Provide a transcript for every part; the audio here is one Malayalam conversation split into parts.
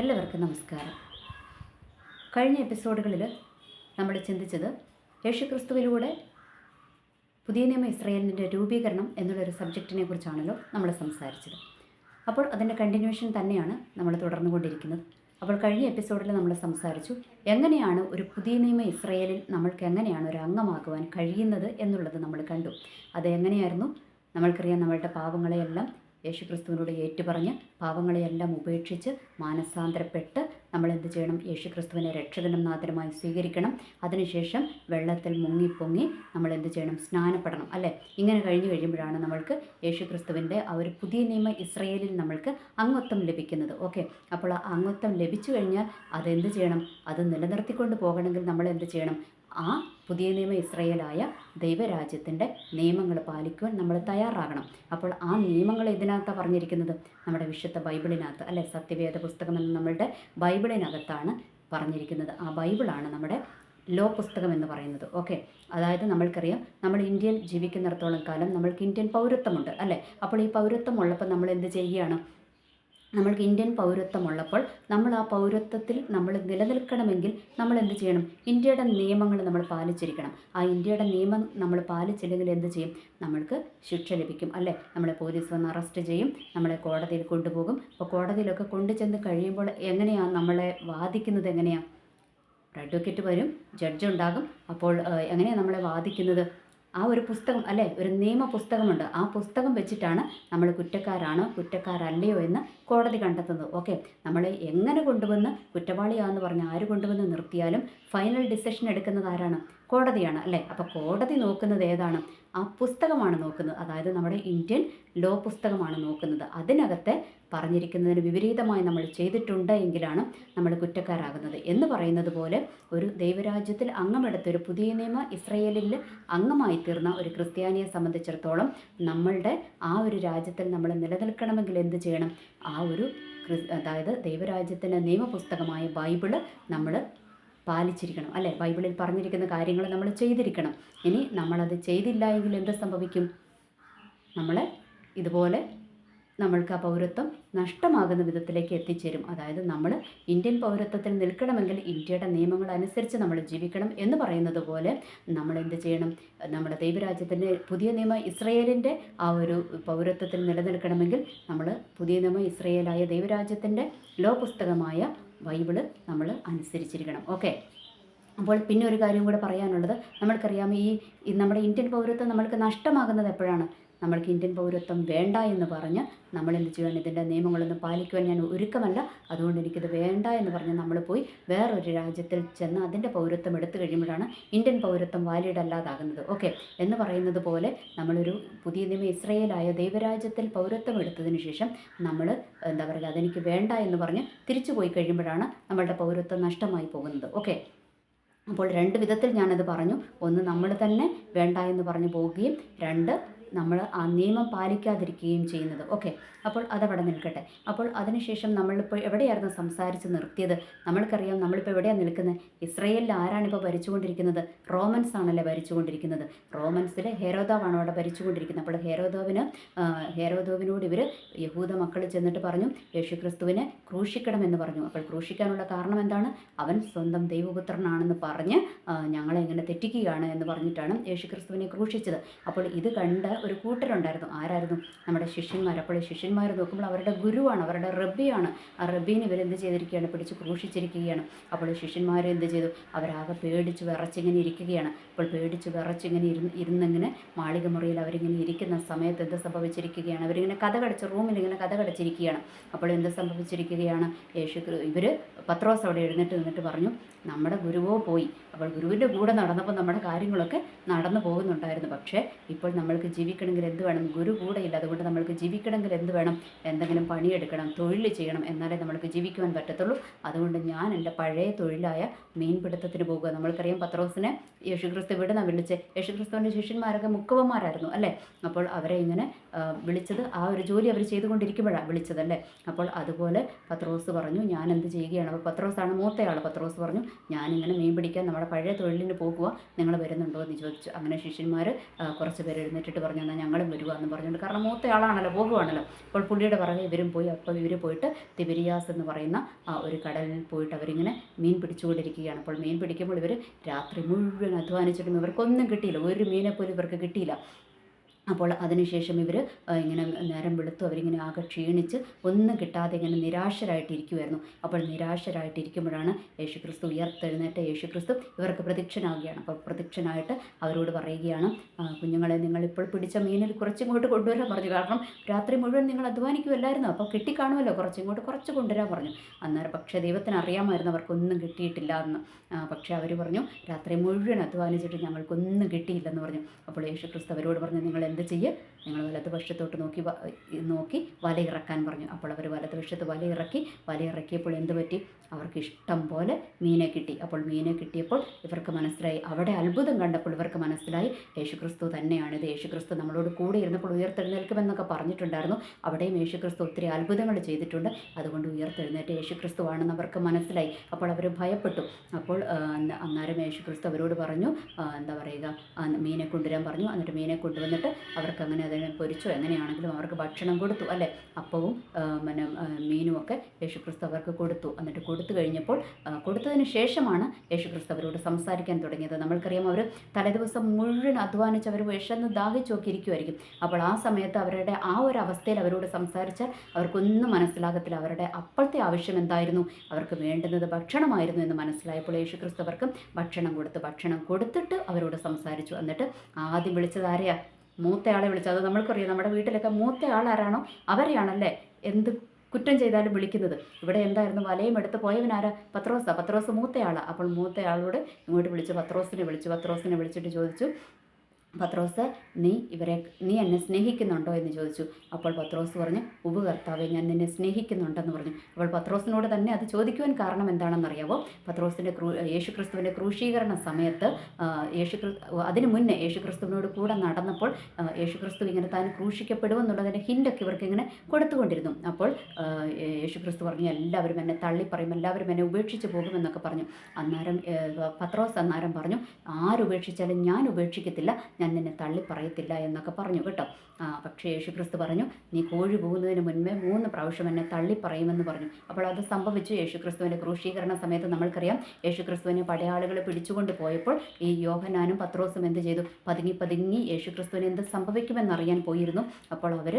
എല്ലാവർക്കും നമസ്കാരം. കഴിഞ്ഞ എപ്പിസോഡുകളിൽ നമ്മൾ ചിന്തിച്ചത് യേശുക്രിസ്തുവിലൂടെ പുതിയ നിയമ ഇസ്രയേലിന്റെ രൂപീകരണം എന്നുള്ളൊരു സബ്ജക്റ്റിനെ കുറിച്ചാണല്ലോ നമ്മൾ സംസാരിച്ചത്. അപ്പോൾ അതിന്റെ കണ്ടിന്യൂഷൻ തന്നെയാണ് നമ്മൾ തുടർന്നുകൊണ്ടിരിക്കുന്നത്. അപ്പോൾ കഴിഞ്ഞ എപ്പിസോഡിൽ നമ്മൾ സംസാരിച്ചു എങ്ങനെയാണ് ഒരു പുതിയ നിയമ ഇസ്രയേലിൽ നമ്മൾക്ക് എങ്ങനെയാണ് ഒരു അംഗമാകുവാൻ കഴിയുന്നത് എന്നുള്ളത് നമ്മൾ കണ്ടു. അത് എങ്ങനെയായിരുന്നു നമ്മൾക്കറിയാം നമ്മളുടെ പാവങ്ങളെയെല്ലാം യേശുക്രിസ്തുവിനോട് ഏറ്റുപറഞ്ഞ് പാവങ്ങളെയെല്ലാം ഉപേക്ഷിച്ച് മാനസാന്തരപ്പെട്ട് നമ്മൾ എന്ത് ചെയ്യണം? യേശുക്രിസ്തുവിനെ രക്ഷകനും നാഥനുമായി സ്വീകരിക്കണം. അതിനുശേഷം വെള്ളത്തിൽ മുങ്ങിപ്പൊങ്ങി നമ്മൾ എന്ത് ചെയ്യണം? സ്നാനപ്പെടണം അല്ലേ? ഇങ്ങനെ കഴിഞ്ഞു കഴിയുമ്പോഴാണ് നമ്മൾക്ക് യേശുക്രിസ്തുവിന്റെ ആ ഒരു പുതിയ നിയമ ഇസ്രയേലിൽ നമ്മൾക്ക് അംഗത്വം ലഭിക്കുന്നത്. ഓക്കെ. അപ്പോൾ ആ അംഗത്വം ലഭിച്ചു കഴിഞ്ഞാൽ അതെന്ത് ചെയ്യണം? അത് നിലനിർത്തിക്കൊണ്ട് പോകണമെങ്കിൽ നമ്മൾ എന്ത് ചെയ്യണം? ആ പുതിയ നിയമ ഇസ്രയേലായ ദൈവരാജ്യത്തിന്റെ നിയമങ്ങൾ പാലിക്കുവാൻ നമ്മൾ തയ്യാറാകണം. അപ്പോൾ ആ നിയമങ്ങൾ ഇതിനകത്താണ് പറഞ്ഞിരിക്കുന്നത്? നമ്മുടെ വിശുദ്ധ ബൈബിളിനകത്ത് അല്ലെ? സത്യവേദ പുസ്തകം എന്ന നമ്മളുടെ ബൈബിളിനകത്താണ് പറഞ്ഞിരിക്കുന്നത്. ആ ബൈബിളാണ് നമ്മുടെ ലോ പുസ്തകം എന്ന് പറയുന്നത്. ഓക്കെ? അതായത് നമ്മൾക്കറിയാം നമ്മൾ ഇന്ത്യയിൽ ജീവിക്കുന്നിടത്തോളം കാലം നമ്മൾക്ക് ഇന്ത്യൻ പൗരത്വമുണ്ട് അല്ലേ? അപ്പോൾ ഈ പൗരത്വം ഉള്ളപ്പോൾ നമ്മൾ എന്ത് ചെയ്യുകയാണ്? നമ്മൾക്ക് ഇന്ത്യൻ പൗരത്വമുള്ളപ്പോൾ നമ്മൾ ആ പൗരത്വത്തിൽ നമ്മൾ നിലനിൽക്കണമെങ്കിൽ നമ്മൾ എന്ത് ചെയ്യണം? ഇന്ത്യയുടെ നിയമങ്ങൾ നമ്മൾ പാലിച്ചിരിക്കണം. ആ ഇന്ത്യയുടെ നിയമം നമ്മൾ പാലിച്ചില്ലെങ്കിൽ എന്ത് ചെയ്യും? നമ്മൾക്ക് ശിക്ഷ ലഭിക്കും അല്ലേ? നമ്മളെ പോലീസ് വന്ന് അറസ്റ്റ് ചെയ്യും നമ്മളെ കോടതിയിൽ കൊണ്ടുപോകും. അപ്പോൾ കോടതിയിലൊക്കെ കൊണ്ടുചെന്ന് കഴിയുമ്പോൾ എങ്ങനെയാണ് നമ്മളെ വാദിക്കുന്നത് എങ്ങനെയാണ് അഡ്വക്കേറ്റ് വരും ജഡ്ജ് ഉണ്ടാകും. അപ്പോൾ എങ്ങനെയാണ് നമ്മളെ വാദിക്കുന്നത്? ആ ഒരു പുസ്തകം അല്ലേ? ഒരു നിയമ പുസ്തകമുണ്ട്. ആ പുസ്തകം വെച്ചിട്ടാണ് നമ്മൾ കുറ്റക്കാരാണോ കുറ്റക്കാരല്ലയോ എന്ന് കോടതി കണ്ടെത്തുന്നത്. ഓക്കെ? നമ്മൾ എങ്ങനെ കൊണ്ടുവന്ന് കുറ്റവാളിയാന്ന് പറഞ്ഞ് ആര് കൊണ്ടുവന്ന് നിർത്തിയാലും ഫൈനൽ ഡിസിഷൻ എടുക്കുന്നത് ആരാണ്? കോടതിയാണ് അല്ലേ? അപ്പോൾ കോടതി നോക്കുന്നത് ഏതാണ്? ആ പുസ്തകമാണ് നോക്കുന്നത്. അതായത് നമ്മുടെ ഇന്ത്യൻ ലോ പുസ്തകമാണ് നോക്കുന്നത്. അതിനകത്തെ പറഞ്ഞിരിക്കുന്നതിന് വിപരീതമായി നമ്മൾ ചെയ്തിട്ടുണ്ട് എങ്കിലാണ് നമ്മൾ കുറ്റക്കാരാകുന്നത്. എന്ന് പറയുന്നത് പോലെ ഒരു ദൈവരാജ്യത്തിൽ അംഗമെടുത്ത ഒരു പുതിയ നിയമ ഇസ്രയേലിൽ അംഗമായി തീർന്ന ഒരു ക്രിസ്ത്യാനിയെ സംബന്ധിച്ചിടത്തോളം നമ്മളുടെ ആ ഒരു രാജ്യത്തിൽ നമ്മൾ നിലനിൽക്കണമെങ്കിൽ എന്ത് ചെയ്യണം? ആ ഒരു അതായത് ദൈവരാജ്യത്തിന്റെ നിയമപുസ്തകമായ ബൈബിൾ നമ്മൾ പാലിച്ചിരിക്കണം അല്ലേ? ബൈബിളിൽ പറഞ്ഞിരിക്കുന്ന കാര്യങ്ങൾ നമ്മൾ ചെയ്തിരിക്കണം. ഇനി നമ്മളത് ചെയ്തില്ല എങ്കിൽ എന്ത് സംഭവിക്കും? നമ്മൾ ഇതുപോലെ നമ്മൾക്ക് ആ പൗരത്വം നഷ്ടമാകുന്ന വിധത്തിലേക്ക് എത്തിച്ചേരും. അതായത് നമ്മൾ ഇന്ത്യൻ പൗരത്വത്തിൽ നിൽക്കണമെങ്കിൽ ഇന്ത്യയുടെ നിയമങ്ങൾ അനുസരിച്ച് നമ്മൾ ജീവിക്കണം എന്ന് പറയുന്നത് പോലെ നമ്മൾ എന്ത് ചെയ്യണം? നമ്മുടെ ദൈവരാജ്യത്തിന്റെ പുതിയ നിയമ ഇസ്രയേലിന്റെ ആ ഒരു പൗരത്വത്തിൽ നിലനിൽക്കണമെങ്കിൽ നമ്മൾ പുതിയ നിയമ ഇസ്രയേലായ ദൈവരാജ്യത്തിന്റെ ലോ പുസ്തകമായ ബൈബിൾ നമ്മൾ അനുസരിച്ചിരിക്കണം. ഓക്കെ. അപ്പോൾ പിന്നെ ഒരു കാര്യം കൂടെ പറയാനുള്ളത്. നമ്മൾക്കറിയാം ഈ നമ്മുടെ ഇന്ത്യൻ പൗരത്വം നമ്മൾക്ക് നഷ്ടമാകുന്നത് എപ്പോഴാണ്? നമ്മൾക്ക് ഇന്ത്യൻ പൗരത്വം വേണ്ട എന്ന് പറഞ്ഞ് നമ്മൾ എന്ത് ചെയ്യണം ഇതിന്റെ നിയമങ്ങളൊന്നും പാലിക്കുവാൻ ഞാൻ ഒരുക്കമല്ല. അതുകൊണ്ട് എനിക്കിത് വേണ്ട എന്ന് പറഞ്ഞ് നമ്മൾ പോയി വേറൊരു രാജ്യത്തിൽ ചെന്ന് അതിന്റെ പൗരത്വം എടുത്തു കഴിയുമ്പോഴാണ് ഇന്ത്യൻ പൗരത്വം വാലിഡ് അല്ലാതാകുന്നത്. ഓക്കെ. എന്ന് പറയുന്നത് പോലെ നമ്മളൊരു പുതിയ നിയമം ഇസ്രയേലായ ദൈവരാജ്യത്തിൽ പൗരത്വം എടുത്തതിന് ശേഷം നമ്മൾ എന്താ പറയുക അതെനിക്ക് വേണ്ട എന്ന് പറഞ്ഞ് തിരിച്ചു പോയി കഴിയുമ്പോഴാണ് നമ്മളുടെ പൗരത്വം നഷ്ടമായി പോകുന്നത്. ഓക്കെ. അപ്പോൾ രണ്ട് വിധത്തിൽ ഞാനത് പറഞ്ഞു. ഒന്ന് നമ്മൾ തന്നെ വേണ്ട എന്ന് പറഞ്ഞു പോവുകയും രണ്ട് നമ്മൾ ആ നിയമം പാലിക്കാതിരിക്കുകയും ചെയ്യുന്നത്. ഓക്കെ. അപ്പോൾ അതവിടെ നിൽക്കട്ടെ. അപ്പോൾ അതിനുശേഷം നമ്മളിപ്പോൾ എവിടെയായിരുന്നു സംസാരിച്ച് നിർത്തിയത്? നമ്മൾക്കറിയാം നമ്മളിപ്പോൾ എവിടെയാണ് നിൽക്കുന്നത്? ഇസ്രയേലിൽ ആരാണിപ്പോൾ ഭരിച്ചുകൊണ്ടിരിക്കുന്നത്? റോമൻസ് ആണല്ലേ ഭരിച്ചുകൊണ്ടിരിക്കുന്നത്? റോമൻസിൽ ഹെരോദാവാണ് അവിടെ ഭരിച്ചുകൊണ്ടിരിക്കുന്നത്. അപ്പോൾ ഹെരോദോവിന് ഹേരോദോവിനോട് ഇവർ യഹൂദ മക്കൾ ചെന്നിട്ട് പറഞ്ഞു യേശുക്രിസ്തുവിനെ ക്രൂശിക്കണമെന്ന് പറഞ്ഞു. അപ്പോൾ ക്രൂശിക്കാനുള്ള കാരണം എന്താണ്? അവൻ സ്വന്തം ദൈവപുത്രനാണെന്ന് പറഞ്ഞ് ഞങ്ങളെ ഇങ്ങനെ തെറ്റിക്കുകയാണ് എന്ന് പറഞ്ഞിട്ടാണ് യേശുക്രിസ്തുവിനെ ക്രൂശിച്ചത്. അപ്പോൾ ഇത് കണ്ട ഒരു കൂട്ടരുണ്ടായിരുന്നു. ആരായിരുന്നു? നമ്മുടെ ശിഷ്യന്മാർ. അപ്പോൾ ശിഷ്യന്മാർ നോക്കുമ്പോൾ അവരുടെ ഗുരുവാണ് അവരുടെ റബ്ബിയാണ്. ആ റബ്ബീനെ ഇവരെന്ത് ചെയ്തിരിക്കുകയാണ്? പിടിച്ച് ക്രൂശിച്ചിരിക്കുകയാണ്. അപ്പോൾ ശിഷ്യന്മാർ എന്ത് ചെയ്തു? അവരാകെ പേടിച്ച് വിറച്ചിങ്ങനെ ഇരിക്കുകയാണ്. അപ്പോൾ പേടിച്ച് വിറച്ചിങ്ങനെ ഇരുന്ന് ഇരുന്നിങ്ങനെ മാളിക മുറിയിൽ അവരിങ്ങനെ ഇരിക്കുന്ന സമയത്ത് എന്ത് സംഭവിച്ചിരിക്കുകയാണ്? അവരിങ്ങനെ കഥ കടച്ച് റൂമിൽ ഇങ്ങനെ കഥ കടച്ചിരിക്കുകയാണ്. അപ്പോൾ എന്ത് സംഭവിച്ചിരിക്കുകയാണ്? യേശു ഇവർ പത്രോസ് അവിടെ എഴുന്നേറ്റ് നിന്നിട്ട് പറഞ്ഞു നമ്മുടെ ഗുരുവോ പോയി. അപ്പോൾ ഗുരുവിന്റെ കൂടെ നടന്നപ്പോൾ നമ്മുടെ കാര്യങ്ങളൊക്കെ നടന്നു പോകുന്നുണ്ടായിരുന്നു. പക്ഷേ ഇപ്പോൾ നമ്മൾക്ക് ജീവിക്കണമെങ്കിൽ എന്ത് വേണം? ഗുരു കൂടെ ഇല്ല അതുകൊണ്ട് നമ്മൾക്ക് ജീവിക്കണമെങ്കിൽ എന്ത് വേണം? എന്തെങ്കിലും പണിയെടുക്കണം തൊഴിൽ ചെയ്യണം എന്നാലേ നമ്മൾക്ക് ജീവിക്കുവാൻ പറ്റത്തുള്ളൂ. അതുകൊണ്ട് ഞാൻ എന്റെ പഴയ തൊഴിലായ മീൻപിടുത്തത്തിന് പോകുക. നമ്മൾക്കറിയാം പത്രോസിനെ യേശുക്രിസ്തു വിടുന്ന വിളിച്ച് യേശുക്രിസ്തുവിന്റെ ശിഷ്യന്മാരൊക്കെ മുക്കവന്മാരായിരുന്നു അല്ലേ? അപ്പോൾ അവരെ ഇങ്ങനെ വിളിച്ചത് ആ ഒരു ജോലി അവർ ചെയ്തുകൊണ്ടിരിക്കുമ്പോഴാണ് വിളിച്ചതല്ലേ അപ്പോൾ അതുപോലെ പത്രോസ് പറഞ്ഞു ഞാൻ എന്ത് ചെയ്യുകയാണ്? അപ്പോൾ പത്രോസാണ് മൂത്തയാൾ. പത്രോസ് പറഞ്ഞു ഞാനിങ്ങനെ മീൻ പിടിക്കാൻ നമ്മുടെ പഴയ തൊഴിലിന് പോകുക നിങ്ങൾ വരുന്നുണ്ടോ? എന്ന് ചോദിച്ചു. അങ്ങനെ ശിഷ്യന്മാർ കുറച്ച് പേര് എഴുന്നേറ്റിട്ട് പറഞ്ഞു എന്നാൽ ഞങ്ങളും വരുക എന്ന് പറഞ്ഞുകൊണ്ട് കാരണം മൂത്തയാളാണല്ലോ പോകുവാണല്ലോ. അപ്പോൾ പുള്ളിയുടെ പുറകെ ഇവരും പോയി. അപ്പോൾ ഇവർ പോയിട്ട് തിബിരിയാസ് എന്ന് പറയുന്ന ആ ഒരു കടലിൽ പോയിട്ട് അവരിങ്ങനെ മീൻ പിടിച്ചുകൊണ്ടിരിക്കുകയാണ്. അപ്പോൾ മീൻ പിടിക്കുമ്പോൾ ഇവർ രാത്രി മുഴുവൻ അധ്വാനിച്ചിട്ടും ഇവർക്കൊന്നും കിട്ടിയില്ല. ഒരു മീനെ പോലും ഇവർക്ക് കിട്ടിയില്ല. അപ്പോൾ അതിനുശേഷം ഇവർ ഇങ്ങനെ നേരം വെളുത്തു അവരിങ്ങനെ ആകെ ക്ഷീണിച്ച് ഒന്നും കിട്ടാതെ ഇങ്ങനെ നിരാശരായിട്ടിരിക്കുമായിരുന്നു അപ്പോൾ നിരാശരായിട്ടിരിക്കുമ്പോഴാണ് യേശുക്രിസ്തു ഉയർത്തെഴുന്നേറ്റ യേശുക്രിസ്തു ഇവർക്ക് പ്രത്യക്ഷനാകുകയാണ് അപ്പോൾ പ്രത്യക്ഷനായിട്ട് അവരോട് പറയുകയാണ് "ആ, കുഞ്ഞുങ്ങളെ നിങ്ങളിപ്പോൾ പിടിച്ച മീനിൽ കുറച്ചിങ്ങോട്ട് കൊണ്ടുവരാൻ പറഞ്ഞു. കാരണം രാത്രി മുഴുവൻ നിങ്ങൾ അധ്വാനിക്കുമല്ലായിരുന്നു അപ്പോൾ കിട്ടിക്കാണുമല്ലോ കുറച്ചിങ്ങോട്ട് കുറച്ച് കൊണ്ടുവരാൻ പറഞ്ഞു. അന്നേരം പക്ഷേ ദൈവത്തിന് അറിയാമായിരുന്നു അവർക്കൊന്നും കിട്ടിയിട്ടില്ല എന്ന്. പക്ഷേ അവർ പറഞ്ഞു രാത്രി മുഴുവൻ അധ്വാനിച്ചിട്ട് ഞങ്ങൾക്കൊന്നും കിട്ടിയില്ലെന്ന് പറഞ്ഞു. അപ്പോൾ യേശുക്രിസ്തു അവരോട് പറഞ്ഞു നിങ്ങൾ എന്ത് ചെയ്യുക നിങ്ങൾ വലതുപക്ഷത്തോട്ട് നോക്കി നോക്കി വല ഇറക്കാൻ പറഞ്ഞു. അപ്പോൾ അവർ വലതുപക്ഷത്ത് വല ഇറക്കി വല ഇറക്കിയപ്പോൾ എന്ത് പറ്റി? അവർക്ക് ഇഷ്ടം പോലെ മീനെ കിട്ടി. അപ്പോൾ മീനെ കിട്ടിയപ്പോൾ ഇവർക്ക് മനസ്സിലായി. അവിടെ അത്ഭുതം കണ്ടപ്പോൾ ഇവർക്ക് മനസ്സിലായി. യേശുക്രിസ്തു തന്നെയാണിത് യേശുക്രിസ്തു നമ്മളോട് കൂടെ ഇരുന്നപ്പോൾ ഉയർത്തെഴുന്നേൽക്കുമെന്നൊക്കെ പറഞ്ഞിട്ടുണ്ടായിരുന്നു. അവിടെയും യേശുക്രിസ്തു ഒത്തിരി അത്ഭുതങ്ങൾ ചെയ്തിട്ടുണ്ട്. അതുകൊണ്ട് ഉയർത്തെഴുന്നേറ്റ് യേശുക്രിസ്തു ആണെന്ന് അവർക്ക് മനസ്സിലായി. അപ്പോൾ അവർ ഭയപ്പെട്ടു. അപ്പോൾ അന്നേരം യേശുക്രിസ്തു അവരോട് പറഞ്ഞു എന്താ പറയുക മീനെ കൊണ്ടുവരാൻ പറഞ്ഞു. എന്നിട്ട് മീനെ കൊണ്ടുവന്നിട്ട് അവർക്ക് അങ്ങനെ അതിനെ പൊരിച്ചോ എങ്ങനെയാണെങ്കിലും അവർക്ക് ഭക്ഷണം കൊടുത്തു അല്ലേ? അപ്പവും പിന്നെ മീനും ഒക്കെ യേശുക്രിസ്തു അവർക്ക് കൊടുത്തു. എന്നിട്ട് കൊടുത്തു കഴിഞ്ഞപ്പോൾ കൊടുത്തതിന് ശേഷമാണ് യേശുക്രിസ്തു അവരോട് സംസാരിക്കാൻ തുടങ്ങിയത്. നമ്മൾക്കറിയാം അവർ തലേദിവസം മുഴുവൻ അധ്വാനിച്ച് അവർ വിഷന്ന് ദാഹിച്ചൊക്കെ ഇരിക്കുമായിരിക്കും അപ്പോൾ ആ സമയത്ത് അവരുടെ ആ ഒരു അവസ്ഥയിൽ അവരോട് സംസാരിച്ചാൽ അവർക്കൊന്നും മനസ്സിലാകത്തില്ല. അവരുടെ അപ്പോഴത്തെ ആവശ്യം എന്തായിരുന്നു? അവർക്ക് വേണ്ടുന്നത് ഭക്ഷണമായിരുന്നു എന്ന് മനസ്സിലായപ്പോൾ യേശുക്രിസ്തു അവർക്ക് ഭക്ഷണം കൊടുത്തു. ഭക്ഷണം കൊടുത്തിട്ട് അവരോട് സംസാരിച്ചു. എന്നിട്ട് ആദ്യം വിളിച്ചത് ആരെയാ? മൂത്തയാളെ വിളിച്ചത്. നമ്മൾക്കറിയാം. നമ്മുടെ വീട്ടിലൊക്കെ മൂത്ത ആളാരാണോ അവരെയാണല്ലേ എന്ത് കുറ്റം ചെയ്താലും വിളിക്കുന്നത്. ഇവിടെ എന്തായിരുന്നു? വലയും എടുത്ത് പോയവനാരാ? പത്രോസാ. പത്രോസ് മൂത്തയാളാണ് അപ്പോൾ മൂത്തയാളോട് ഇങ്ങോട്ട് വിളിച്ചു പത്രോസിനെ വിളിച്ചു പത്രോസിനെ വിളിച്ചിട്ട് ചോദിച്ചു പത്രോസ് നീ ഇവരെ നീ എന്നെ സ്നേഹിക്കുന്നുണ്ടോ? എന്ന് ചോദിച്ചു. അപ്പോൾ പത്രോസ് പറഞ്ഞു ഉവ് ഞാൻ നിന്നെ സ്നേഹിക്കുന്നുണ്ടെന്ന് പറഞ്ഞു. അപ്പോൾ പത്രോസിനോട് തന്നെ അത് ചോദിക്കുവാൻ കാരണം എന്താണെന്നറിയാവോ? പത്രോസിന്റെ ക്രൂ യേശുക്രിസ്തുവിന്റെ ക്രൂശീകരണ സമയത്ത് യേശു അതിന് മുന്നേ യേശുക്രിസ്തുവിനോട് കൂടെ നടന്നപ്പോൾ യേശുക്രിസ്തു ഇങ്ങനെ താൻ ക്രൂശിക്കപ്പെടുമെന്നുള്ളതിന്റെ ഹിന്റൊക്കെ ഇവർക്ക് ഇങ്ങനെ കൊടുത്തുകൊണ്ടിരുന്നു. അപ്പോൾ യേശുക്രിസ്തു പറഞ്ഞു എല്ലാവരും എന്നെ തള്ളിപ്പറയും എല്ലാവരും എന്നെ ഉപേക്ഷിച്ച് പോകുമെന്നൊക്കെ പറഞ്ഞു. അന്നേരം പത്രോസ് അന്നേരം പറഞ്ഞു ആരുപേക്ഷിച്ചാലും ഞാൻ ഉപേക്ഷിക്കത്തില്ല ഞാൻ നിന്നെ തള്ളി പറയത്തില്ല എന്നൊക്കെ പറഞ്ഞു കേട്ടോ. പക്ഷേ യേശുക്രിസ്തു പറഞ്ഞു നീ കോഴി പോകുന്നതിന് മുൻപേ മൂന്ന് പ്രാവശ്യം എന്നെ തള്ളി പറയുമെന്ന് പറഞ്ഞു. അപ്പോൾ അത് സംഭവിച്ചു യേശുക്രിസ്തുവിന്റെ ക്രൂശീകരണ സമയത്ത് നമ്മൾക്കറിയാം യേശുക്രിസ്തുവിനെ പടയാളികൾ പിടിച്ചുകൊണ്ട് പോയപ്പോൾ ഈ യോഹനാനും പത്രോസും എന്ത് ചെയ്തു? പതുങ്ങി പതുങ്ങി യേശുക്രിസ്തുവിന് എന്ത് സംഭവിക്കുമെന്നറിയാൻ പോയിരുന്നു. അപ്പോൾ അവർ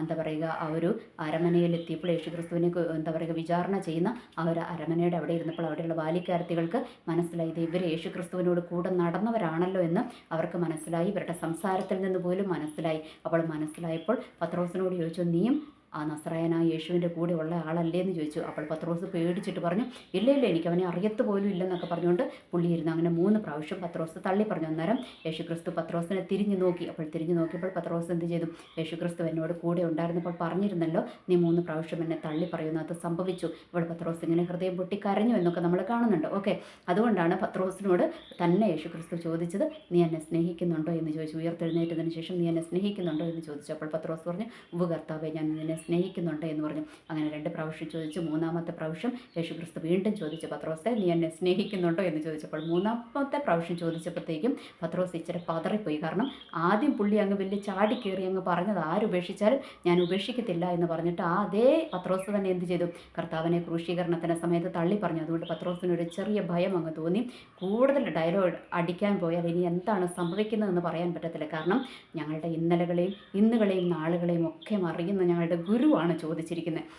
എന്താ പറയുക ആ ഒരു അരമനയിലെത്തിയപ്പോൾ യേശുക്രിസ്തുവിനെ ക്രിസ്തുവിനെ എന്താ പറയുക വിചാരണ ചെയ്യുന്ന ആ ഒരു അരമനയുടെ അവിടെ ഇരുന്നപ്പോൾ അവിടെയുള്ള ബാലിക്കാർത്തികൾക്ക് മനസ്സിലായത് ഇവർ യേശുക്രിസ്തുവിനോട് കൂടെ നടന്നവരാണല്ലോ എന്ന് അവർക്ക് മനസ്സിലായി. ഇവരുടെ സംസാരത്തിൽ നിന്ന് പോലും മനസ്സിലായി. അവൾ മനസ്സിലായപ്പോൾ പത്രോസിനോട് ചോദിച്ചു നീയും ആ നസ്രയന യേശുവിന്റെ കൂടെ ഉള്ള ആളല്ലേ എന്ന് ചോദിച്ചു. അപ്പോൾ പത്രോസ് പേടിച്ചിട്ട് പറഞ്ഞു ഇല്ല ഇല്ല എനിക്ക് അവനെ അറിയത്ത് പോലും ഇല്ലെന്നൊക്കെ പറഞ്ഞുകൊണ്ട് പുള്ളി ഇരുന്ന് അങ്ങനെ മൂന്ന് പ്രാവശ്യം പത്രോസ് തള്ളി പറഞ്ഞു. അന്നേരം യേശുക്രിസ്തു പത്രോസിനെ തിരിഞ്ഞു നോക്കി. അപ്പോൾ തിരിഞ്ഞു നോക്കിയപ്പോൾ പത്രോസ് എന്ത് ചെയ്തു? യേശുക്രിസ്തു എന്നോട് കൂടെ ഉണ്ടായിരുന്നപ്പോൾ പറഞ്ഞിരുന്നല്ലോ നീ മൂന്ന് പ്രാവശ്യം എന്നെ തള്ളി പറയുന്നു അത് സംഭവിച്ചു. ഇവിടെ പത്രോസ് ഇങ്ങനെ ഹൃദയം പൊട്ടി കരഞ്ഞു എന്നൊക്കെ നമ്മൾ കാണുന്നുണ്ട്. ഓക്കെ. അതുകൊണ്ടാണ് പത്രോസിനോട് തന്നെ യേശുക്രിസ്തു ചോദിച്ചത് നീ എന്നെ സ്നേഹിക്കുന്നുണ്ടോ? എന്ന് ചോദിച്ചു. ഉയർത്തെഴുന്നേറ്റതിന് ശേഷം നീ എന്നെ സ്നേഹിക്കുന്നുണ്ടോ? എന്ന് ചോദിച്ചു. അപ്പോൾ പത്രോസ് പറഞ്ഞു ഉപകർത്താവേ കർത്താവെ ഞാൻ നിന്നെ സ്നേഹിക്കുന്നുണ്ട് എന്ന് പറഞ്ഞു. അങ്ങനെ രണ്ട് പ്രാവശ്യം ചോദിച്ചു. മൂന്നാമത്തെ പ്രാവശ്യം യേശുക്രിസ്തു വീണ്ടും ചോദിച്ചു പത്രോസെ നീ എന്നെ സ്നേഹിക്കുന്നുണ്ടോ? എന്ന് ചോദിച്ചപ്പോൾ മൂന്നാമത്തെ പ്രാവശ്യം ചോദിച്ചപ്പോഴത്തേക്കും പത്രോസ് ഇച്ചിരി പതറിപ്പോയി. കാരണം ആദ്യം പുള്ളി അങ്ങ് വലിയ ചാടി കയറി അങ്ങ് പറഞ്ഞത് ആരുപേക്ഷിച്ചാലും ഞാൻ ഉപേക്ഷിക്കത്തില്ല എന്ന് പറഞ്ഞിട്ട് ആ അതേ പത്രോസ് തന്നെ എന്ത് ചെയ്തു? കർത്താവിനെ ക്രൂശീകരണത്തിന് സമയത്ത് തള്ളി പറഞ്ഞു. അതുകൊണ്ട് പത്രോസിന് ഒരു ചെറിയ ഭയം അങ്ങ് തോന്നി. കൂടുതൽ ഡയലോഗ് അടിക്കാൻ പോയാൽ ഇനി എന്താണ് സംഭവിക്കുന്നതെന്ന് പറയാൻ പറ്റത്തില്ല. കാരണം ഞങ്ങളുടെ ഇന്നലകളെയും ഇന്നുകളെയും നാളുകളെയും ഒക്കെ അറിയുന്ന ഞങ്ങളുടെ ഗുരുവാണ് ചോദിച്ചിരിക്കുന്നത്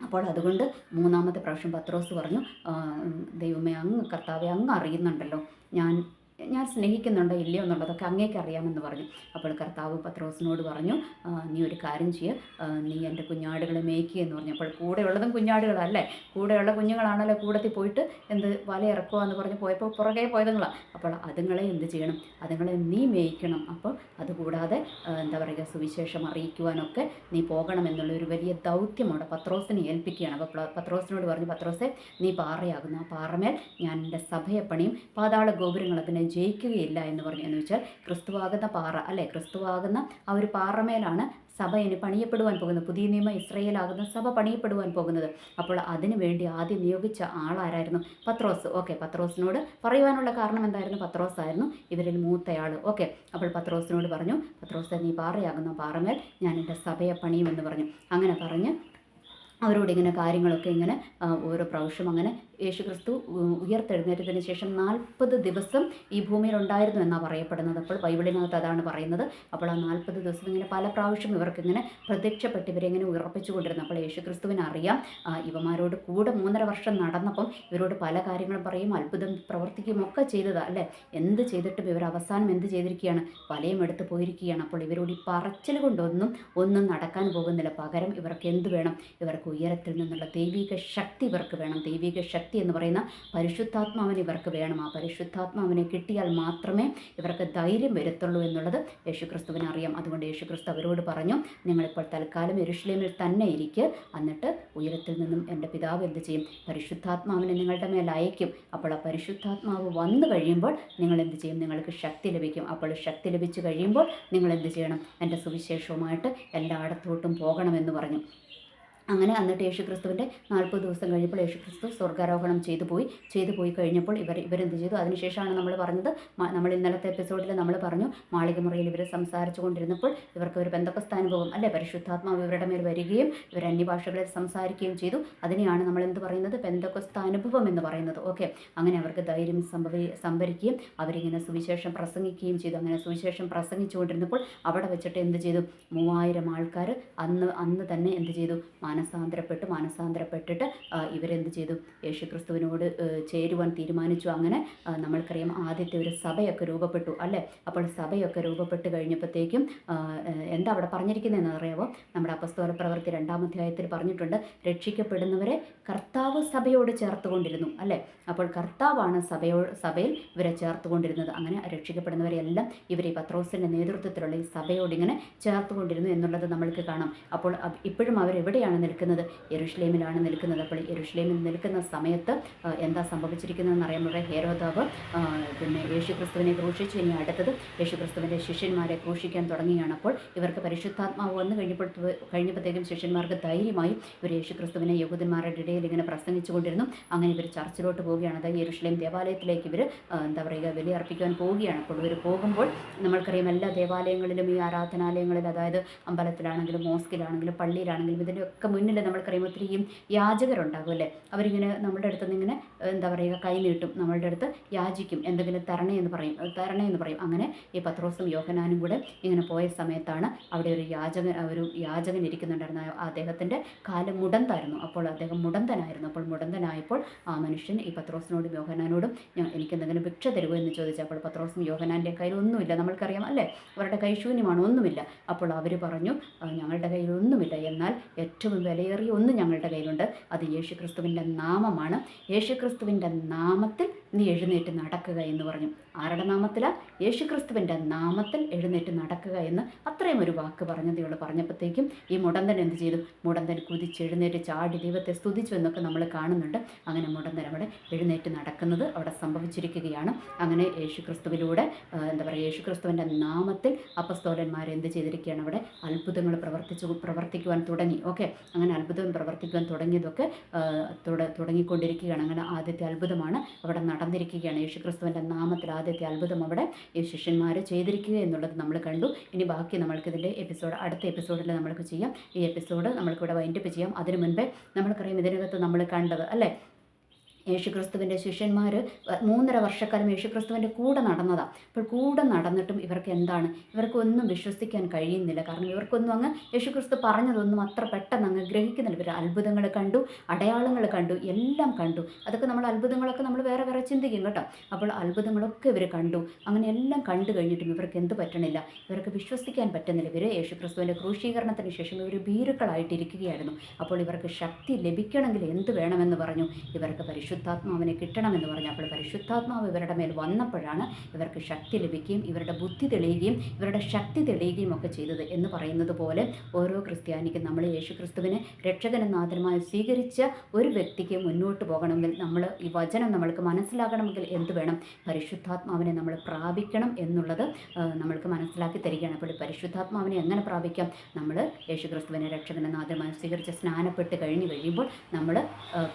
അപ്പോൾ അതുകൊണ്ട് മൂന്നാമത്തെ പ്രാവശ്യം പത്രോസ് പറഞ്ഞു ദൈവമേ അങ്ങ് കർത്താവെ അങ്ങ് അറിയുന്നുണ്ടല്ലോ. ഞാൻ ഞാൻ സ്നേഹിക്കുന്നുണ്ടോ? ഇല്ലയോ എന്നുള്ളതൊക്കെ അങ്ങേക്ക് അറിയാമെന്ന് പറഞ്ഞു. അപ്പോൾ കർത്താവ് പത്രോസിനോട് പറഞ്ഞു നീ ഒരു കാര്യം ചെയ്യ. നീ എന്റെ കുഞ്ഞാടുകളെ മേയ്ക്കുക എന്ന് പറഞ്ഞു. അപ്പോൾ കൂടെയുള്ളതും കുഞ്ഞാടുകളല്ലേ? കൂടെയുള്ള കുഞ്ഞുങ്ങളാണല്ലോ കൂടത്തിൽ പോയിട്ട് എന്ത് വല ഇറക്കുക എന്ന് പറഞ്ഞ് പോയപ്പോൾ പുറകെ പോയതുങ്ങളാണ് അപ്പോൾ അതുങ്ങളെ എന്ത് ചെയ്യണം? അതുങ്ങളെ നീ മേയ്ക്കണം. അപ്പോൾ അതുകൂടാതെ എന്താ പറയുക സുവിശേഷം അറിയിക്കുവാനൊക്കെ നീ പോകണം എന്നുള്ള ഒരു വലിയ ദൗത്യമാണ് പത്രോസിനെ ഏൽപ്പിക്കുകയാണ്. അപ്പോൾ പത്രോസിനോട് പറഞ്ഞു പത്രോസെ നീ പാറയാകുന്നു. ആ പാറമേൽ ഞാൻ എന്റെ സഭയെ പണിയും പാതാള ഗോപുരങ്ങൾ അതിനെ ജയിക്കുകയില്ല എന്ന് പറഞ്ഞു വെച്ചാൽ ക്രിസ്തുവാകുന്ന പാറ അല്ലെ? ക്രിസ്തുവാകുന്ന ആ ഒരു പാറമേലാണ് സഭ ഇനി പണിയപ്പെടുവാൻ പോകുന്നത്. പുതിയ നിയമം ഇസ്രയേലാകുന്ന സഭ പണിയപ്പെടുവാൻ പോകുന്നത്. അപ്പോൾ അതിനു വേണ്ടി ആദ്യം നിയോഗിച്ച ആളാരായിരുന്നു? പത്രോസ്. ഓക്കെ പത്രോസിനോട് പറയുവാനുള്ള കാരണം എന്തായിരുന്നു? പത്രോസ് ആയിരുന്നു ഇവരിൽ മൂത്തയാൾ ഓക്കെ അപ്പോൾ പത്രോസിനോട് പറഞ്ഞു പത്രോസ് നീ പാറയാകുന്ന പാറമേൽ ഞാൻ എന്റെ സഭയെ പണിയുമെന്ന് പറഞ്ഞു. അങ്ങനെ പറഞ്ഞ് അവരോട് ഇങ്ങനെ കാര്യങ്ങളൊക്കെ ഇങ്ങനെ ഓരോ പ്രാവശ്യം അങ്ങനെ യേശുക്രിസ്തു ക്രിസ്തു ഉയർത്തെഴുന്നേറ്റതിന് ശേഷം നാൽപ്പത് ദിവസം ഈ ഭൂമിയിൽ ഉണ്ടായിരുന്നു എന്നാണ് പറയപ്പെടുന്നത്. അപ്പോൾ ബൈബിളിനകത്ത് അതാണ് പറയുന്നത്. അപ്പോൾ ആ നാൽപ്പത് ദിവസം ഇങ്ങനെ പല പ്രാവശ്യം ഇവർക്ക് ഇങ്ങനെ പ്രത്യക്ഷപ്പെട്ട് ഇവരെങ്ങനെ ഉറപ്പിച്ചു കൊണ്ടിരുന്നു. അപ്പോൾ യേശുക്രിസ്തുവിന് അറിയാം ഇവമാരോട് കൂടെ മൂന്നര വർഷം നടന്നപ്പം ഇവരോട് പല കാര്യങ്ങളും പറയും അത്ഭുതം പ്രവർത്തിക്കുകയും ഒക്കെ ചെയ്തതാ അല്ലേ? എന്ത് ചെയ്തിട്ടും ഇവർ അവസാനം എന്ത് ചെയ്തിരിക്കുകയാണ്? വലയം എടുത്ത് പോയിരിക്കുകയാണ്. അപ്പോൾ ഇവരോട് ഈ പറച്ചിൽ കൊണ്ടൊന്നും ഒന്നും നടക്കാൻ പോകുന്നില്ല. പകരം ഇവർക്ക് എന്ത് വേണം? ഇവർക്ക് ഉയരത്തിൽ നിന്നുള്ള ദൈവിക ശക്തി ഇവർക്ക് വേണം. ദൈവിക ശക്തി എന്ന് പറയുന്ന പരിശുദ്ധാത്മാവൻ ഇവർക്ക് വേണം ആ പരിശുദ്ധാത്മാവിനെ കിട്ടിയാൽ മാത്രമേ ഇവർക്ക് ധൈര്യം വരത്തുള്ളൂ എന്നുള്ളത് യേശുക്രിസ്തുവിന് അറിയാം. അതുകൊണ്ട് യേശുക്രിസ്തു അവരോട് പറഞ്ഞു നിങ്ങളിപ്പോൾ തൽക്കാലം എരുഷലേമിൽ തന്നെ ഇരിക്കുക എന്നിട്ട് ഉയരത്തിൽ നിന്നും എന്റെ പിതാവ് എന്ത് ചെയ്യും? പരിശുദ്ധാത്മാവിനെ നിങ്ങളുടെ മേൽ അയക്കും അപ്പോൾ ആ പരിശുദ്ധാത്മാവ് വന്നു കഴിയുമ്പോൾ നിങ്ങൾ എന്ത് ചെയ്യും? നിങ്ങൾക്ക് ശക്തി ലഭിക്കും. അപ്പോൾ ശക്തി ലഭിച്ചു കഴിയുമ്പോൾ നിങ്ങൾ എന്ത് ചെയ്യണം? എന്റെ സുവിശേഷവുമായിട്ട് എല്ലായിടത്തോട്ടും പോകണമെന്ന് പറഞ്ഞു. അങ്ങനെ എന്നിട്ട് യേശുക്രിസ്തുവിന്റെ നാൽപ്പത് ദിവസം കഴിഞ്ഞപ്പോൾ യേശുക്രിസ്തു സ്വർഗാരോഹണം ചെയ്തു പോയി. ചെയ്തു പോയി കഴിഞ്ഞപ്പോൾ ഇവർ ഇവരെന്ത് ചെയ്തു അതിനുശേഷമാണ് നമ്മൾ പറഞ്ഞത് നമ്മൾ ഇന്നലത്തെ എപ്പിസോഡിൽ നമ്മൾ പറഞ്ഞു മാളികമുറിയിൽ ഇവർ സംസാരിച്ചു കൊണ്ടിരുന്നപ്പോൾ ഇവർക്ക് ഒരു ബന്ധപ്പസ്ഥാനുഭവം അല്ലെ? പരിശുദ്ധാത്മാവ് ഇവരുടെ മേൽ വരികയും ഇവർ അന്യഭാഷകളിൽ സംസാരിക്കുകയും ചെയ്തു. അതിനെയാണ് നമ്മൾ എന്ത് പറയുന്നത്? ബന്ധക്കസ്ഥാനുഭവം എന്ന് പറയുന്നത്. ഓക്കെ. അങ്ങനെ അവർക്ക് ധൈര്യം സംഭവി സംഭരിക്കുകയും അവരിങ്ങനെ സുവിശേഷം പ്രസംഗിക്കുകയും ചെയ്തു. അങ്ങനെ സുവിശേഷം പ്രസംഗിച്ചുകൊണ്ടിരുന്നപ്പോൾ അവിടെ വെച്ചിട്ട് എന്ത് ചെയ്തു? മൂവായിരം ആൾക്കാർ അന്ന് അന്ന് തന്നെ എന്ത് ചെയ്തു? മാനസാന്തരപ്പെട്ട് മാനസാന്തരപ്പെട്ടിട്ട് ഇവരെന്ത് ചെയ്തു? യേശുക്രിസ്തുവിനോട് ചേരുവാൻ തീരുമാനിച്ചു. അങ്ങനെ നമ്മൾക്കറിയാം ആദ്യത്തെ ഒരു സഭയൊക്കെ രൂപപ്പെട്ടു അല്ലേ? അപ്പോൾ സഭയൊക്കെ രൂപപ്പെട്ട് കഴിഞ്ഞപ്പോഴത്തേക്കും എന്താ അവിടെ പറഞ്ഞിരിക്കുന്നതെന്ന് അറിയാമോ നമ്മുടെ അപസ്തോല പ്രവൃത്തി രണ്ടാം അധ്യായത്തിൽ പറഞ്ഞിട്ടുണ്ട് രക്ഷിക്കപ്പെടുന്നവരെ കർത്താവ് സഭയോട് ചേർത്തുകൊണ്ടിരുന്നു അല്ലേ? അപ്പോൾ കർത്താവാണ് സഭയോ സഭയിൽ ഇവരെ ചേർത്തുകൊണ്ടിരുന്നത്. അങ്ങനെ രക്ഷിക്കപ്പെടുന്നവരെ എല്ലാം ഇവർ ഈ പത്രോസിന്റെ നേതൃത്വത്തിലുള്ള ഈ സഭയോട് ഇങ്ങനെ ചേർത്തുകൊണ്ടിരുന്നു എന്നുള്ളത് നമ്മൾക്ക് കാണാം. അപ്പോൾ ഇപ്പോഴും അവരെവിടെയാണ് നിൽക്കുന്നത്? യെരുഷ്ലേമിലാണ് നിൽക്കുന്നത്. അപ്പോൾ യെരുഷ്ലേമിൽ നിൽക്കുന്ന സമയത്ത് എന്താ സംഭവിച്ചിരിക്കുന്നതെന്ന് അറിയുമ്പോൾ ഹേരോദാവ് പിന്നെ യേശു ക്രിസ്തുവിനെ ക്രൂശിച്ചു. ഇനി അടുത്തത് യേശു ക്രിസ്തുവിന്റെ ശിഷ്യന്മാരെ ക്രൂശിക്കാൻ തുടങ്ങിയാണ് അപ്പോൾ ഇവർക്ക് പരിശുദ്ധാത്മാവ് വന്ന് കഴിഞ്ഞപ്പോൾ കഴിഞ്ഞപ്പോഴത്തേക്കും ശിഷ്യന്മാർക്ക് ധൈര്യമായി ഇവർ യേശു ക്രിസ്തുവിനെ യഹൂദന്മാരുടെ ഇടയിൽ ഇങ്ങനെ പ്രസംഗിച്ചുകൊണ്ടിരുന്നു. അങ്ങനെ ഇവർ ചർച്ചിലോട്ട് പോവുകയാണ്. അതായത് യെരുഷലേം ദേവാലയത്തിലേക്ക് ഇവർ എന്താ പറയുക ബലി അർപ്പിക്കാൻ പോവുകയാണ്. അപ്പോൾ ഇവർ പോകുമ്പോൾ നമ്മൾക്കറിയാം എല്ലാ ദേവാലയങ്ങളിലും ഈ ആരാധനാലയങ്ങളിൽ അതായത് അമ്പലത്തിലാണെങ്കിലും മോസ്കിലാണെങ്കിലും പള്ളിയിലാണെങ്കിലും ഇതിന്റെയൊക്കെ മുന്നിൽ നമ്മൾക്കറിയാം ഒത്തിരിയും യാചകരുണ്ടാകും അല്ലേ? അവരിങ്ങനെ നമ്മുടെ അടുത്ത് നിന്ന് ഇങ്ങനെ എന്താ പറയുക കൈ നീട്ടും നമ്മളുടെ അടുത്ത് യാചിക്കും. എന്തെങ്കിലും തരണേ എന്ന് പറയും തരണേ എന്ന് പറയും. അങ്ങനെ ഈ പത്രോസും യോഹനാനും കൂടെ ഇങ്ങനെ പോയ സമയത്താണ് അവിടെ ഒരു യാചകൻ ഒരു യാചകൻ ഇരിക്കുന്നുണ്ടായിരുന്നു അദ്ദേഹത്തിന്റെ കാൽ മുടന്തായിരുന്നു. അപ്പോൾ അദ്ദേഹം മുടന്തനായിരുന്നു. അപ്പോൾ മുടന്തനായപ്പോൾ ആ മനുഷ്യൻ ഈ പത്രോസിനോടും യോഹനാനോടും എനിക്ക് എന്തെങ്കിലും ഭിക്ഷ തരുമോ എന്ന് ചോദിച്ചപ്പോൾ പത്രോസും യോഹനാന്റെ കയ്യിൽ ഒന്നുമില്ല. നമ്മൾക്കറിയാം അല്ലേ? അവരുടെ കൈ ശൂന്യമാണ് ഒന്നുമില്ല. അപ്പോൾ അവർ പറഞ്ഞു ഞങ്ങളുടെ കയ്യിൽ ഒന്നുമില്ല. എന്നാൽ ഏറ്റവും വിലയേറിയ ഒന്ന് ഞങ്ങളുടെ കയ്യിലുണ്ട്. അത് യേശുക്രിസ്തുവിന്റെ നാമമാണ്. യേശുക്രിസ്തുവിന്റെ നാമത്തിൽ നീ എഴുന്നേറ്റ് നടക്കുക എന്ന് പറഞ്ഞു. ആരുടെ നാമത്തിലാണ് യേശുക്രിസ്തുവിന്റെ നാമത്തിൽ എഴുന്നേറ്റ് നടക്കുക എന്ന് അത്രയും ഒരു വാക്ക് പറഞ്ഞതേയോട് പറഞ്ഞപ്പോഴത്തേക്കും ഈ മുടന്തൻ എന്ത് ചെയ്തു? മുടന്തൻ കുതിച്ചെഴുന്നേറ്റ് ചാടി ദൈവത്തെ സ്തുതിച്ചു എന്നൊക്കെ നമ്മൾ കാണുന്നുണ്ട്. അങ്ങനെ മുടന്തൻ അവിടെ എഴുന്നേറ്റ് നടക്കുന്നത് അവിടെ സംഭവിച്ചിരിക്കുകയാണ്. അങ്ങനെ യേശുക്രിസ്തുവിലൂടെ എന്താ പറയുക യേശുക്രിസ്തുവിന്റെ നാമത്തിൽ അപ്പസ്തോലന്മാർ എന്ത് ചെയ്തിരിക്കുകയാണ് അവിടെ? അത്ഭുതങ്ങൾ പ്രവർത്തിച്ചു പ്രവർത്തിക്കുവാൻ തുടങ്ങി. ഓക്കെ അങ്ങനെ അത്ഭുതം പ്രവർത്തിക്കുവാൻ തുടങ്ങിയതൊക്കെ തുടങ്ങിക്കൊണ്ടിരിക്കുകയാണ്. അങ്ങനെ ആദ്യത്തെ അത്ഭുതമാണ് അവിടെ നടന്നിരിക്കുകയാണ്. യേശുക്രിസ്തുവിന്റെ നാമത്തിൽ ആദ്യത്തെ അത്ഭുതം അവിടെ ഈ ശിഷ്യന്മാർ ചെയ്തിരിക്കുക എന്നുള്ളത് നമ്മൾ കണ്ടു. ഇനി ബാക്കി നമ്മൾക്കിതിന്റെ എപ്പിസോഡ് അടുത്ത എപ്പിസോഡിൽ നമ്മൾക്ക് ചെയ്യാം. ഈ എപ്പിസോഡ് നമ്മൾക്കിവിടെ വൈൻഡപ്പ് ചെയ്യാം. അതിനു മുൻപേ നമ്മൾക്കറിയാം ഇതിനകത്ത് നമ്മൾ കണ്ടത് അല്ലേ? യേശുക്രിസ്തുവിന്റെ ശിഷ്യന്മാർ മൂന്നര വർഷക്കാലം യേശുക്രിസ്തുവിന്റെ കൂടെ നടന്നതാണ് അപ്പോൾ കൂടെ നടന്നിട്ടും ഇവർക്ക് എന്താണ്? ഇവർക്കൊന്നും വിശ്വസിക്കാൻ കഴിയുന്നില്ല. കാരണം ഇവർക്കൊന്നും അങ്ങ് യേശുക്രിസ്തു പറഞ്ഞതൊന്നും അത്ര പെട്ടെന്ന് അങ്ങ് ഗ്രഹിക്കുന്നില്ല. ഇവർ അത്ഭുതങ്ങൾ കണ്ടു അടയാളങ്ങൾ കണ്ടു എല്ലാം കണ്ടു. അതൊക്കെ നമ്മൾ അത്ഭുതങ്ങളൊക്കെ നമ്മൾ വേറെ വേറെ ചിന്തിക്കും കേട്ടോ. അപ്പോൾ അത്ഭുതങ്ങളൊക്കെ ഇവർ കണ്ടു. അങ്ങനെ എല്ലാം കണ്ടു കഴിഞ്ഞിട്ടും ഇവർക്ക് എന്ത് പറ്റണില്ല. ഇവർക്ക് വിശ്വസിക്കാൻ പറ്റുന്നില്ല. ഇവർ യേശുക്രിസ്തുവിന്റെ ക്രൂശീകരണത്തിന് ശേഷം ഇവർ ഭീരുക്കളായിട്ടിരിക്കുകയായിരുന്നു. അപ്പോൾ ഇവർക്ക് ശക്തി ലഭിക്കണമെങ്കിൽ എന്ത് വേണമെന്ന് പറഞ്ഞു. ഇവർക്ക് പരിശുദ്ധ പരിശുദ്ധാത്മാവിനെ കിട്ടണമെന്ന് പറഞ്ഞപ്പോൾ പരിശുദ്ധാത്മാവ് ഇവരുടെ മേൽ വന്നപ്പോഴാണ് ഇവർക്ക് ശക്തി ലഭിക്കുകയും ഇവരുടെ ബുദ്ധി തെളിയുകയും ഇവരുടെ ശക്തി തെളിയുകയും ഒക്കെ ചെയ്തത് എന്ന് പറയുന്നത് പോലെ ഓരോ ക്രിസ്ത്യാനിക്കും നമ്മൾ യേശു ക്രിസ്തുവിനെ രക്ഷകനും നാഥനുമായി സ്വീകരിച്ച ഒരു വ്യക്തിക്ക് മുന്നോട്ട് പോകണമെങ്കിൽ നമ്മൾ ഈ വചനം നമ്മൾക്ക് മനസ്സിലാകണമെങ്കിൽ എന്ത് വേണം? പരിശുദ്ധാത്മാവിനെ നമ്മൾ പ്രാപിക്കണം എന്നുള്ളത് നമ്മൾക്ക് മനസ്സിലാക്കി തരികയാണ്. അപ്പോൾ പരിശുദ്ധാത്മാവിനെ എങ്ങനെ പ്രാപിക്കാം? നമ്മൾ യേശു ക്രിസ്തുവിനെ രക്ഷകനും നാഥനുമായി സ്വീകരിച്ച് സ്നാനപ്പെട്ട് കഴിഞ്ഞ് കഴിയുമ്പോൾ നമ്മൾ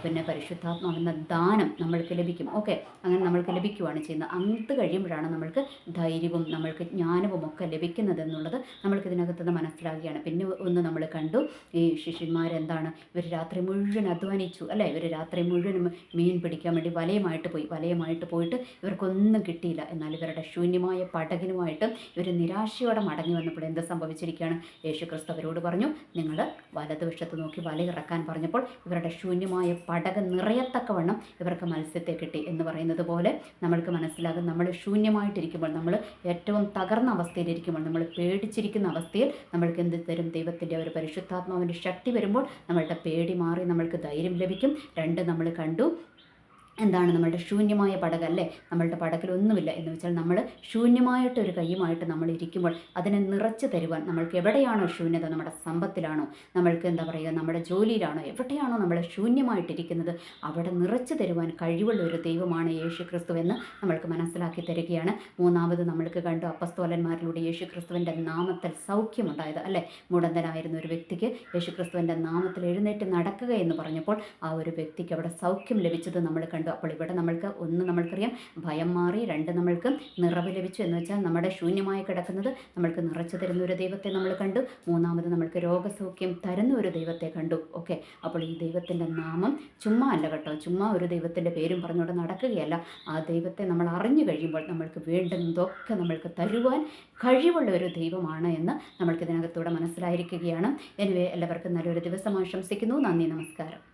പിന്നെ പരിശുദ്ധാത്മാവെന്ന ദാനം നമ്മൾക്ക് ലഭിക്കും. ഓക്കെ അങ്ങനെ നമ്മൾക്ക് ലഭിക്കുകയാണ് ചെയ്യുന്നത്. അന്ത് കഴിയുമ്പോഴാണ് നമ്മൾക്ക് ധൈര്യവും നമ്മൾക്ക് ജ്ഞാനവും ഒക്കെ ലഭിക്കുന്നത് എന്നുള്ളത് നമ്മൾക്ക് ഇതിനകത്തുനിന്ന് മനസ്സിലാകുകയാണ് പിന്നെ ഒന്ന് നമ്മൾ കണ്ടു ഈ ശിഷ്യന്മാരെന്താണ്? ഇവർ രാത്രി മുഴുവൻ അധ്വാനിച്ചു അല്ലേ? ഇവർ രാത്രി മുഴുവൻ മീൻ പിടിക്കാൻ വേണ്ടി വലയമായിട്ട് പോയി. വലയമായിട്ട് പോയിട്ട് ഇവർക്കൊന്നും കിട്ടിയില്ല. എന്നാൽ ഇവരുടെ ശൂന്യമായ പടകിനുമായിട്ട് ഇവർ നിരാശയോടെ മടങ്ങി വന്നപ്പോൾ എന്ത് സംഭവിച്ചിരിക്കുകയാണ്? യേശു അവരോട് പറഞ്ഞു നിങ്ങൾ വലതുവശത്ത് നോക്കി വല ഇറക്കാൻ പറഞ്ഞപ്പോൾ ഇവരുടെ ശൂന്യമായ പടക് നിറയത്തക്കവണ്ണം ഇവർക്ക് മത്സ്യത്തെ കിട്ടി എന്ന് പറയുന്നത് പോലെ നമ്മൾക്ക് മനസ്സിലാകും. നമ്മൾ ശൂന്യമായിട്ടിരിക്കുമ്പോൾ നമ്മൾ ഏറ്റവും തകർന്ന അവസ്ഥയിലിരിക്കുമ്പോൾ നമ്മൾ പേടിച്ചിരിക്കുന്ന അവസ്ഥയിൽ നമ്മൾക്ക് എന്ത് തരും? ദൈവത്തിന്റെ ഒരു പരിശുദ്ധാത്മാവിന്റെ ശക്തി വരുമ്പോൾ നമ്മളുടെ പേടി മാറി നമ്മൾക്ക് ധൈര്യം ലഭിക്കും. രണ്ട് നമ്മൾ കണ്ടു എന്താണ് നമ്മളുടെ ശൂന്യമായ പടക അല്ലേ? നമ്മളുടെ പടകിലൊന്നുമില്ല എന്ന് വെച്ചാൽ നമ്മൾ ശൂന്യമായിട്ട് ഒരു കൈയുമായിട്ട് നമ്മൾ ഇരിക്കുമ്പോൾ അതിനെ നിറച്ച് തരുവാൻ നമ്മൾക്ക് എവിടെയാണോ ശൂന്യത? നമ്മുടെ സമ്പത്തിലാണോ? നമ്മൾക്ക് എന്താ പറയുക? നമ്മുടെ ജോലിയിലാണോ? എവിടെയാണോ നമ്മൾ ശൂന്യമായിട്ടിരിക്കുന്നത്? അവിടെ നിറച്ച് തരുവാൻ കഴിവുള്ള ഒരു ദൈവമാണ് യേശു ക്രിസ്തു എന്ന് നമ്മൾക്ക് മനസ്സിലാക്കി തരികയാണ്. മൂന്നാമത് നമ്മൾക്ക് കണ്ടു അപ്പസ്തോലന്മാരിലൂടെ യേശു ക്രിസ്തുവിന്റെ നാമത്തിൽ സൗഖ്യമുണ്ടായത് അല്ലേ? മുടന്തനായിരുന്ന ഒരു വ്യക്തിക്ക് യേശു ക്രിസ്തുവിന്റെ നാമത്തിൽ എഴുന്നേറ്റ് നടക്കുക എന്ന് പറഞ്ഞപ്പോൾ ആ ഒരു വ്യക്തിക്ക് അവിടെ സൗഖ്യം ലഭിച്ചത് നമ്മൾ കണ്ടു. അപ്പോൾ ഇവിടെ നമ്മൾക്ക് ഒന്ന് നമ്മൾക്കറിയാം ഭയം മാറി രണ്ട് നമ്മൾക്ക് നിറവ് ലഭിച്ചു എന്ന് വെച്ചാൽ നമ്മുടെ ശൂന്യമായി കിടക്കുന്നത് നമ്മൾക്ക് നിറച്ചു തരുന്ന ഒരു ദൈവത്തെ നമ്മൾ കണ്ടു. മൂന്നാമത് നമ്മൾക്ക് രോഗസൗഖ്യം തരുന്ന ഒരു ദൈവത്തെ കണ്ടു. ഓക്കെ. അപ്പോൾ ഈ ദൈവത്തിന്റെ നാമം ചുമ്മാ അല്ല കേട്ടോ. ചുമ്മാ ഒരു ദൈവത്തിന്റെ പേരും പറഞ്ഞുകൊണ്ട് നടക്കുകയല്ല. ആ ദൈവത്തെ നമ്മൾ അറിഞ്ഞു കഴിയുമ്പോൾ നമ്മൾക്ക് വേണ്ടുന്നതൊക്കെ നമ്മൾക്ക് തരുവാൻ കഴിവുള്ള ഒരു ദൈവമാണ് എന്ന് നമ്മൾക്ക് ഇതിനകത്തൂടെ മനസ്സിലായിരിക്കുകയാണ്. എനിവേ എല്ലാവർക്കും നല്ലൊരു ദിവസം ആശംസിക്കുന്നു. നന്ദി നമസ്കാരം.